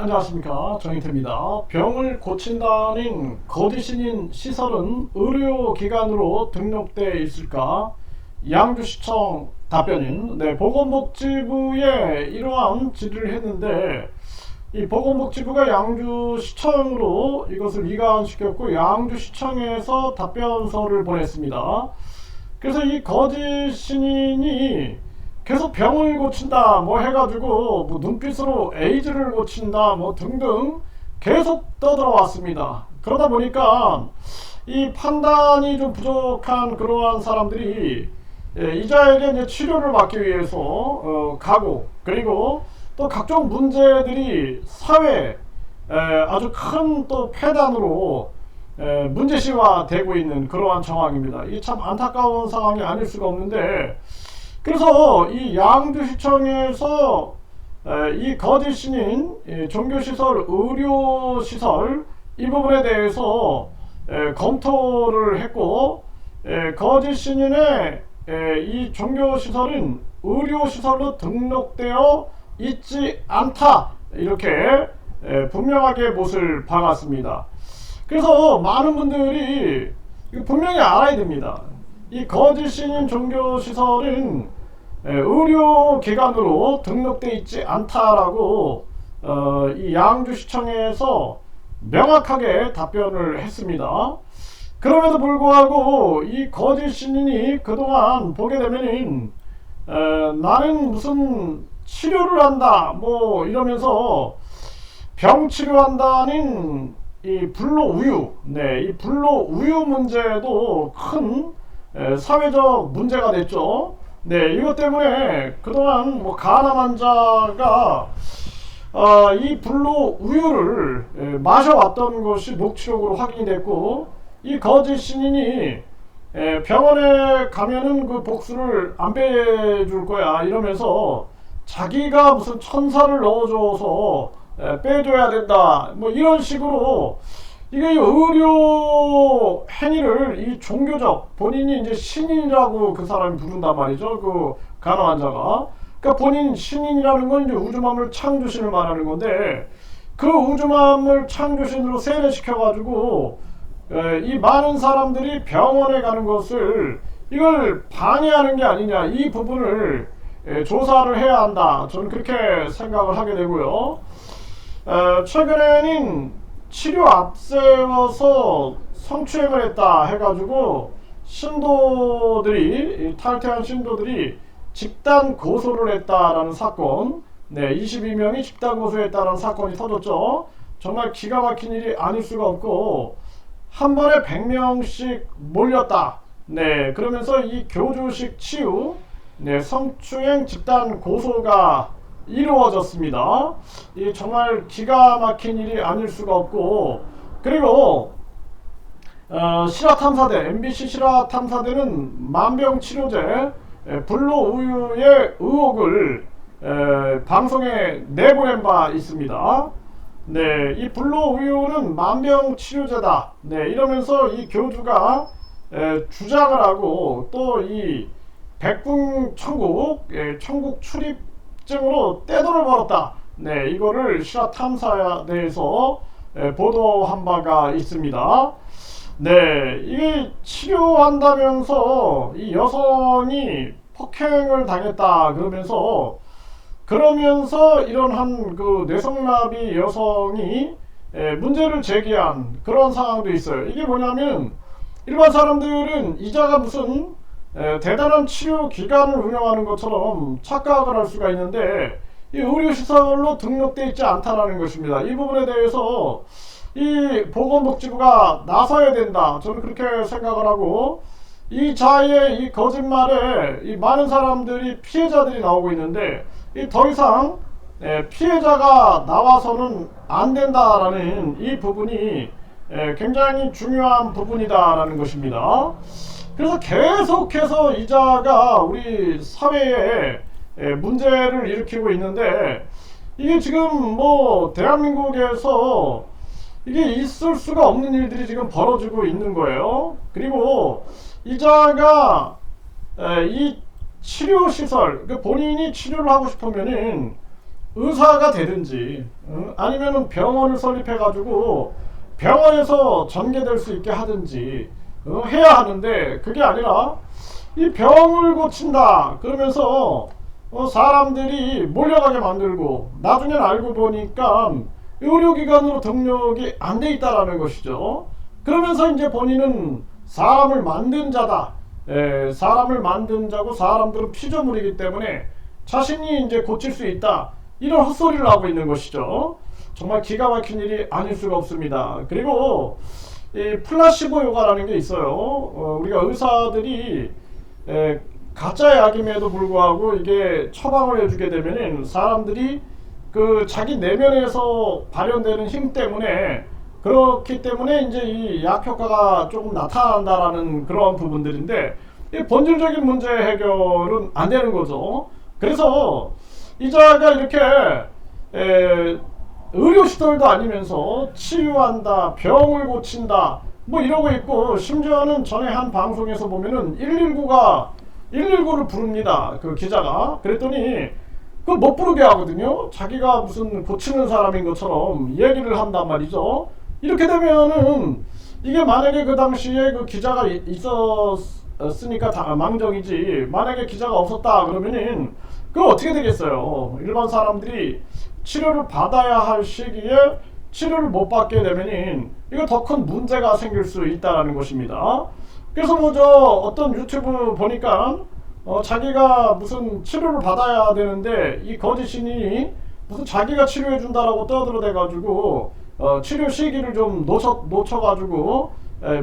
안녕하십니까 정인태입니다. 병을 고친다는 거짓신인 시설은 의료기관으로 등록돼 있을까? 양주시청 답변인 네, 보건복지부에 이러한 질의를 했는데 이 보건복지부가 양주시청으로 이것을 이관시켰고 양주시청에서 답변서를 보냈습니다. 그래서 이 거짓 신인이 계속 병을 고친다 뭐 해가지고 뭐 눈빛으로 에이즈를 고친다 뭐 등등 계속 떠들어왔습니다. 그러다 보니까 이 판단이 좀 부족한 그러한 사람들이 예, 이자에게 이제 치료를 받기 위해서 어, 가고 그리고 또 각종 문제들이 사회 에, 아주 큰 또 폐단으로 에, 문제시화되고 있는 그러한 정황입니다. 이 참 안타까운 상황이 아닐 수가 없는데 그래서 이 양주시청에서 에, 이 거짓 신인 이 종교시설, 의료시설 이 부분에 대해서 에, 검토를 했고 에, 거짓 신인의 에, 이 종교시설은 의료시설로 등록되어 있지 않다 이렇게 에, 분명하게 못을 박았습니다. 그래서 많은 분들이 분명히 알아야 됩니다. 이 거짓 신인 종교 시설은 의료 기관으로 등록돼 있지 않다라고 어, 이 양주시청에서 명확하게 답변을 했습니다. 그럼에도 불구하고 이 거짓 신인이 그동안 보게 되면은 에, 나는 무슨 치료를 한다 뭐 이러면서 병 치료한다는 이 불로 우유, 네, 이 불로 우유 문제도 큰 에, 사회적 문제가 됐죠. 네, 이것 때문에 그동안 뭐 가난 환자가 아, 이 불로 우유를 에, 마셔왔던 것이 녹취록으로 확인이 됐고 이 거짓 신인이 에, 병원에 가면은 그 복수를 안 빼줄 거야 이러면서 자기가 무슨 천사를 넣어줘서 에, 빼줘야 된다 뭐 이런 식으로 이게 의료 행위를 이 종교적 본인이 이제 신인이라고 그 사람이 부른단 말이죠 그 간호 환자가. 그러니까 본인 신인이라는 건 이제 우주 만물 창조신을 말하는 건데 그 우주 만물 창조신으로 세례시켜 가지고 이 많은 사람들이 병원에 가는 것을 이걸 방해하는 게 아니냐 이 부분을 에, 조사를 해야 한다. 저는 그렇게 생각을 하게 되고요. 에, 최근에는 치료 앞세워서 성추행을 했다 해가지고 신도들이 이 탈퇴한 신도들이 집단 고소를 했다라는 사건 네 22명이 집단 고소했다라는 사건이 터졌죠. 정말 기가 막힌 일이 아닐 수가 없고 한 번에 100명씩 몰렸다. 네 그러면서 이 교주식 치유 네 성추행 집단 고소가 이루어졌습니다. 이 정말 기가 막힌 일이 아닐 수가 없고 그리고 어, 실화 탐사대 MBC 실화 탐사대는 만병치료제 에, 불로우유의 의혹을 에, 방송에 내보낸 바 있습니다. 네, 이 불로우유는 만병치료제다. 네, 이러면서 이 교주가 에, 주장을 하고 또 이 백궁 천국, 예, 천국 출입 증으로 떼돈을 벌었다. 네, 이거를 실화 탐사대에서 보도한 바가 있습니다. 네, 이게 치료한다면서 이 여성이 폭행을 당했다 그러면서 그러면서 이런 한 그 뇌성마비 여성이 문제를 제기한 그런 상황도 있어요. 이게 뭐냐면 일반 사람들은 이자가 무슨 에, 대단한 치료 기관을 운영하는 것처럼 착각을 할 수가 있는데 이 의료시설로 등록되어 있지 않다라는 것입니다. 이 부분에 대해서 이 보건복지부가 나서야 된다. 저는 그렇게 생각을 하고 이 자의 이 거짓말에 이 많은 사람들이 피해자들이 나오고 있는데 이 더 이상 에, 피해자가 나와서는 안 된다라는 이 부분이 에, 굉장히 중요한 부분이다라는 것입니다. 그래서 계속해서 이자가 우리 사회에 문제를 일으키고 있는데 이게 지금 뭐 대한민국에서 이게 있을 수가 없는 일들이 지금 벌어지고 있는 거예요. 그리고 이자가 이 치료 시설, 그러니까 본인이 치료를 하고 싶으면은 의사가 되든지 어? 아니면은 병원을 설립해 가지고 병원에서 전개될 수 있게 하든지 어? 해야 하는데 그게 아니라 이 병을 고친다 그러면서 어, 사람들이 몰려가게 만들고 나중엔 알고 보니까 의료기관으로 등록이 안 돼 있다라는 것이죠. 그러면서 이제 본인은 사람을 만든 자다. 에, 사람을 만든 자고 사람들은 피조물이기 때문에 자신이 이제 고칠 수 있다. 이런 헛소리를 하고 있는 것이죠. 정말 기가 막힌 일이 아닐 수가 없습니다. 그리고 이 플라시보 요가라는 게 있어요. 어, 우리가 의사들이 에, 가짜 약임에도 불구하고 이게 처방을 해주게 되면은 사람들이 그 자기 내면에서 발현되는 힘 때문에 그렇기 때문에 이제 이 약 효과가 조금 나타난다라는 그런 부분들인데 이 본질적인 문제 해결은 안 되는 거죠. 그래서 이자가 이렇게 에, 의료 시설도 아니면서 치유한다, 병을 고친다, 뭐 이러고 있고 심지어는 전에 한 방송에서 보면은 119가 119를 부릅니다. 그 기자가 그랬더니 그 못 부르게 하거든요. 자기가 무슨 고치는 사람인 것처럼 얘기를 한단 말이죠. 이렇게 되면은 이게 만약에 그 당시에 그 기자가 이- 있었으니까 다 망정이지. 만약에 기자가 없었다 그러면은 그 어떻게 되겠어요? 일반 사람들이 치료를 받아야 할 시기에 치료를 못 받게 되면은 이거 더 큰 문제가 생길 수 있다라는 것입니다. 그래서 뭐저 어떤 유튜브 보니까 어 자기가 무슨 치료를 받아야 되는데 이 거짓 신인이 무슨 자기가 치료해 준다라고 떠들어대 가지고 어 치료 시기를 좀 놓쳐 놓쳐 가지고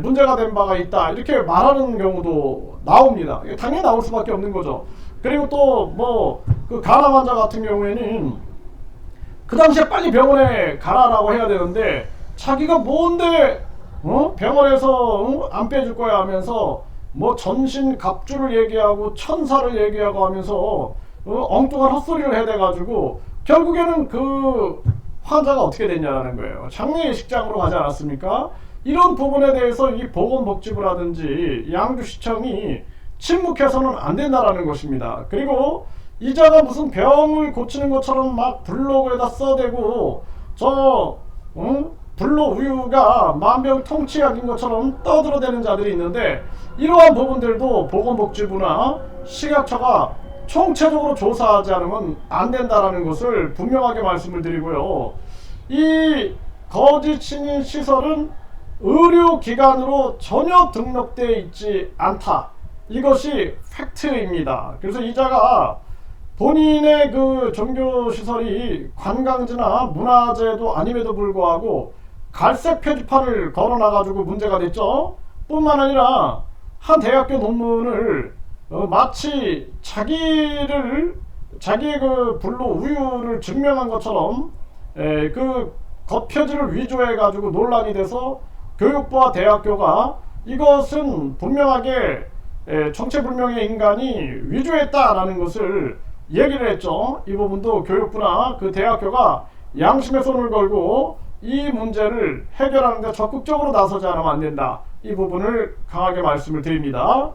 문제가 된 바가 있다 이렇게 말하는 경우도 나옵니다. 당연히 나올 수밖에 없는 거죠. 그리고 또 뭐그 가람 환자 같은 경우에는 그 당시에 빨리 병원에 가라라고 해야 되는데 자기가 뭔데 어? 병원에서 어? 안 빼줄 거야 하면서 뭐 전신 갑주를 얘기하고 천사를 얘기하고 하면서 어? 엉뚱한 헛소리를 해대가지고 결국에는 그 환자가 어떻게 됐냐라는 거예요. 장례 예식장으로 가지 않았습니까? 이런 부분에 대해서 이 보건복지부라든지 양주시청이 침묵해서는 안 된다라는 것입니다. 그리고 이자가 무슨 병을 고치는 것처럼 막 블로그에다 써대고 저 응? 불로 우유가 만병통치약인 것처럼 떠들어대는 자들이 있는데 이러한 부분들도 보건복지부나 식약처가 총체적으로 조사하지 않으면 안 된다라는 것을 분명하게 말씀을 드리고요. 이 거짓 신인 시설은 의료기관으로 전혀 등록되어 있지 않다. 이것이 팩트입니다. 그래서 이자가 본인의 그 종교 시설이 관광지나 문화재도 아님에도 불구하고 갈색 표지판을 걸어놔가지고 문제가 됐죠. 뿐만 아니라 한 대학교 논문을 어, 마치 자기를 자기의 그 불로 우유를 증명한 것처럼 에, 그 겉표지를 위조해 가지고 논란이 돼서 교육부와 대학교가 이것은 분명하게 에, 정체불명의 인간이 위조했다라는 것을 얘기를 했죠. 이 부분도 교육부나 그 대학교가 양심의 손을 걸고 이 문제를 해결하는 데 적극적으로 나서지 않으면 안 된다. 이 부분을 강하게 말씀을 드립니다.